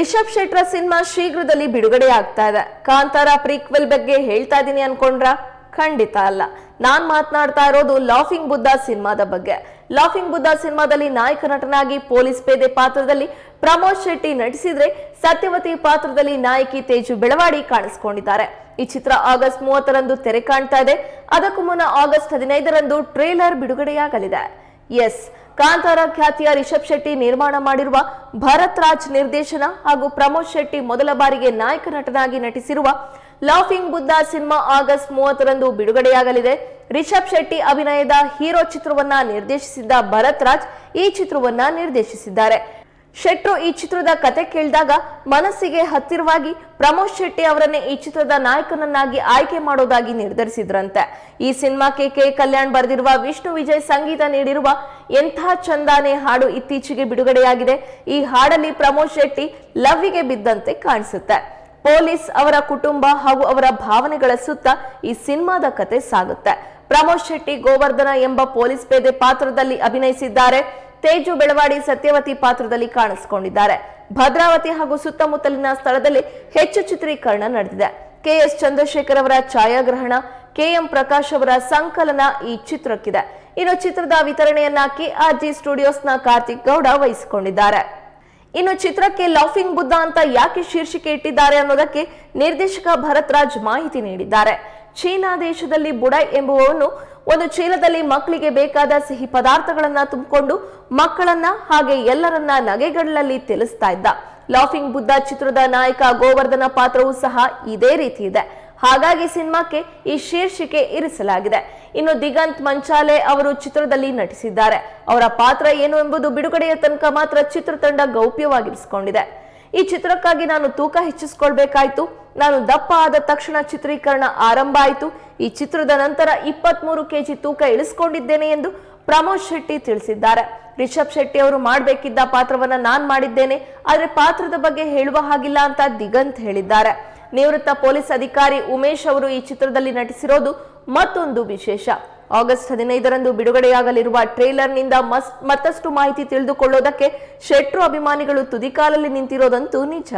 ರಿಷಬ್ ಶೆಟ್ರ cinema ಶೀಘ್ರದಲ್ಲಿ ಬಿಡುಗಡೆ ಆಗ್ತಾ ಇದೆ. ಕಾಂತಾರ ಪ್ರೀಕ್ವೆಲ್ ಬಗ್ಗೆ ಹೇಳ್ತಾ ಇದ್ದೀನಿ ಅನ್ಕೊಂಡ್ರ ಖಂಡಿತ ಅಲ್ಲ. ನಾನ್ ಮಾತನಾಡ್ತಾ ಇರೋದು ಲಾಫಿಂಗ್ ಬುದ್ಧ ಸಿನಿಮಾದ ಬಗ್ಗೆ. ಲಾಫಿಂಗ್ ಬುದ್ಧ ಸಿನಿಮಾದಲ್ಲಿ ನಾಯಕ ನಟನಾಗಿ ಪೊಲೀಸ್ ಪೇದೆ ಪಾತ್ರದಲ್ಲಿ ಪ್ರಮೋದ್ ಶೆಟ್ಟಿ ನಟಿಸಿದ್ರೆ ಸತ್ಯವತಿ ಪಾತ್ರದಲ್ಲಿ ನಾಯಕಿ ತೇಜು ಬೆಳವಾಡಿ ಕಾಣಿಸ್ಕೊಂಡಿದ್ದಾರೆ. ಈ ಚಿತ್ರ ಆಗಸ್ಟ್ ಮೂವತ್ತರಂದು ತೆರೆ ಕಾಣ್ತಾ ಇದೆ. ಅದಕ್ಕೂ ಮುನ್ನ ಆಗಸ್ಟ್ ಹದಿನೈದರಂದು ಟ್ರೇಲರ್ ಬಿಡುಗಡೆಯಾಗಲಿದೆ. ಎಸ್ ಕಾಂತಾರ ಖ್ಯಾತಿಯ ರಿಷಬ್ ಶೆಟ್ಟಿ ನಿರ್ಮಾಣ ಮಾಡಿರುವ ಭರತ್ ರಾಜ್ ನಿರ್ದೇಶನ ಹಾಗೂ ಪ್ರಮೋದ್ ಶೆಟ್ಟಿ ಮೊದಲ ಬಾರಿಗೆ ನಾಯಕ ನಟನಾಗಿ ನಟಿಸಿರುವ ಲಾಫಿಂಗ್ ಬುದ್ಧ ಸಿನಿಮಾ ಆಗಸ್ಟ್ ಮೂವತ್ತರಂದು ಬಿಡುಗಡೆಯಾಗಲಿದೆ. ರಿಷಬ್ ಶೆಟ್ಟಿ ಅಭಿನಯದ ಹೀರೋ ಚಿತ್ರವನ್ನ ನಿರ್ದೇಶಿಸಿದ್ದ ಭರತ್ ರಾಜ್ ಈ ಚಿತ್ರವನ್ನ ನಿರ್ದೇಶಿಸಿದ್ದಾರೆ. ಶೆಟ್ರು ಈ ಚಿತ್ರದ ಕತೆ ಕೇಳಿದಾಗ ಮನಸ್ಸಿಗೆ ಹತ್ತಿರವಾಗಿ ಪ್ರಮೋದ್ ಶೆಟ್ಟಿ ಅವರನ್ನೇ ಈ ಚಿತ್ರದ ನಾಯಕನನ್ನಾಗಿ ಆಯ್ಕೆ ಮಾಡೋದಾಗಿ ನಿರ್ಧರಿಸಿದ್ರಂತೆ. ಈ ಸಿನಿಮಾಕ್ಕೆ ಕೆ ಕಲ್ಯಾಣ್ ಬರೆದಿರುವ ವಿಷ್ಣು ವಿಜಯ್ ಸಂಗೀತ ನೀಡಿರುವ ಎಂಥ ಚಂದಾನೆ ಹಾಡು ಇತ್ತೀಚೆಗೆ ಬಿಡುಗಡೆಯಾಗಿದೆ. ಈ ಹಾಡಲ್ಲಿ ಪ್ರಮೋದ್ ಶೆಟ್ಟಿ ಲವ್ವಿಗೆ ಬಿದ್ದಂತೆ ಕಾಣಿಸುತ್ತೆ. ಪೊಲೀಸ್ ಅವರ ಕುಟುಂಬ ಹಾಗೂ ಅವರ ಭಾವನೆಗಳ ಸುತ್ತ ಈ ಸಿನಿಮಾದ ಕತೆ ಸಾಗುತ್ತೆ. ಪ್ರಮೋದ್ ಶೆಟ್ಟಿ ಗೋವರ್ಧನ ಎಂಬ ಪೊಲೀಸ್ ಪೇದೆ ಪಾತ್ರದಲ್ಲಿ ಅಭಿನಯಿಸಿದ್ದಾರೆ. ತೇಜು ಬೆಳವಾಡಿ ಸತ್ಯವತಿ ಪಾತ್ರದಲ್ಲಿ ಕಾಣಿಸಿಕೊಂಡಿದ್ದಾರೆ. ಭದ್ರಾವತಿ ಹಾಗೂ ಸುತ್ತಮುತ್ತಲಿನ ಸ್ಥಳದಲ್ಲಿ ಹೆಚ್ಚು ಚಿತ್ರೀಕರಣ ನಡೆದಿದೆ. ಕೆಎಸ್ ಚಂದ್ರಶೇಖರ್ ಅವರ ಛಾಯಾಗ್ರಹಣ, ಕೆಎಂ ಪ್ರಕಾಶ್ ಅವರ ಸಂಕಲನ ಈ ಚಿತ್ರಕ್ಕಿದೆ. ಇನ್ನು ಚಿತ್ರದ ವಿತರಣೆಯನ್ನ ಕೆಆರ್ಜಿ ಸ್ಟುಡಿಯೋಸ್ನ ಕಾರ್ತಿಕ್ ಗೌಡ ವಹಿಸಿಕೊಂಡಿದ್ದಾರೆ. ಇನ್ನು ಚಿತ್ರಕ್ಕೆ ಲಾಫಿಂಗ್ ಬುದ್ಧ ಅಂತ ಯಾಕೆ ಶೀರ್ಷಿಕೆ ಇಟ್ಟಿದ್ದಾರೆ ಅನ್ನೋದಕ್ಕೆ ನಿರ್ದೇಶಕ ಭರತ್ ರಾಜ್ ಮಾಹಿತಿ ನೀಡಿದ್ದಾರೆ. ಚೀನಾ ದೇಶದಲ್ಲಿ ಬುಡೈ ಎಂಬುವವನು ಒಂದು ಚೀಲದಲ್ಲಿ ಮಕ್ಕಳಿಗೆ ಬೇಕಾದ ಸಿಹಿ ಪದಾರ್ಥಗಳನ್ನ ತುಂಬಿಕೊಂಡು ಮಕ್ಕಳನ್ನ ಹಾಗೆ ಎಲ್ಲರನ್ನ ನಗೆಗಳಲ್ಲಿ ತಿಳಿಸ್ತಾ ಇದ್ದ. ಲಾಫಿಂಗ್ ಬುದ್ಧ ಚಿತ್ರದ ನಾಯಕ ಗೋವರ್ಧನ ಪಾತ್ರವೂ ಸಹ ಇದೇ ರೀತಿ ಇದೆ. ಹಾಗಾಗಿ ಸಿನಿಮಾಕ್ಕೆ ಈ ಶೀರ್ಷಿಕೆ ಇರಿಸಲಾಗಿದೆ. ಇನ್ನು ದಿಗಂತ್ ಮಂಚಾಲೆ ಅವರು ಚಿತ್ರದಲ್ಲಿ ನಟಿಸಿದ್ದಾರೆ. ಅವರ ಪಾತ್ರ ಏನು ಎಂಬುದು ಬಿಡುಗಡೆಯ ತನಕ ಮಾತ್ರ ಚಿತ್ರತಂಡ ಗೌಪ್ಯವಾಗಿರಿಸಿಕೊಂಡಿದೆ. ಈ ಚಿತ್ರಕ್ಕಾಗಿ ನಾನು ತೂಕ ಹೆಚ್ಚಿಸಿಕೊಳ್ಬೇಕಾಯ್ತು. ನಾನು ದಪ್ಪ ಆದ ತಕ್ಷಣ ಚಿತ್ರೀಕರಣ ಆರಂಭ ಆಯಿತು. ಈ ಚಿತ್ರದ ನಂತರ ಇಪ್ಪತ್ಮೂರು ಕೆಜಿ ತೂಕ ಇಳಿಸ್ಕೊಂಡಿದ್ದೇನೆ ಎಂದು ಪ್ರಮೋದ್ ಶೆಟ್ಟಿ ತಿಳಿಸಿದ್ದಾರೆ. ರಿಷಬ್ ಶೆಟ್ಟಿ ಅವರು ಮಾಡಬೇಕಿದ್ದ ಪಾತ್ರವನ್ನ ನಾನು ಮಾಡಿದ್ದೇನೆ. ಆದರೆ ಪಾತ್ರದ ಬಗ್ಗೆ ಹೇಳುವ ಹಾಗಿಲ್ಲ ಅಂತ ದಿಗಂತ್ ಹೇಳಿದ್ದಾರೆ. ನಿವೃತ್ತ ಪೊಲೀಸ್ ಅಧಿಕಾರಿ ಉಮೇಶ್ ಅವರು ಈ ಚಿತ್ರದಲ್ಲಿ ನಟಿಸಿರೋದು ಮತ್ತೊಂದು ವಿಶೇಷ. ಆಗಸ್ಟ್ ಹದಿನೈದರಂದು ಬಿಡುಗಡೆಯಾಗಲಿರುವ ಟ್ರೇಲರ್ನಿಂದ ಮತ್ತಷ್ಟು ಮಾಹಿತಿ ತಿಳಿದುಕೊಳ್ಳೋದಕ್ಕೆ ಶೆಟ್ರು ಅಭಿಮಾನಿಗಳು ತುದಿಕಾಲಲ್ಲಿ ನಿಂತಿರೋದಂತೂ ನಿಜ.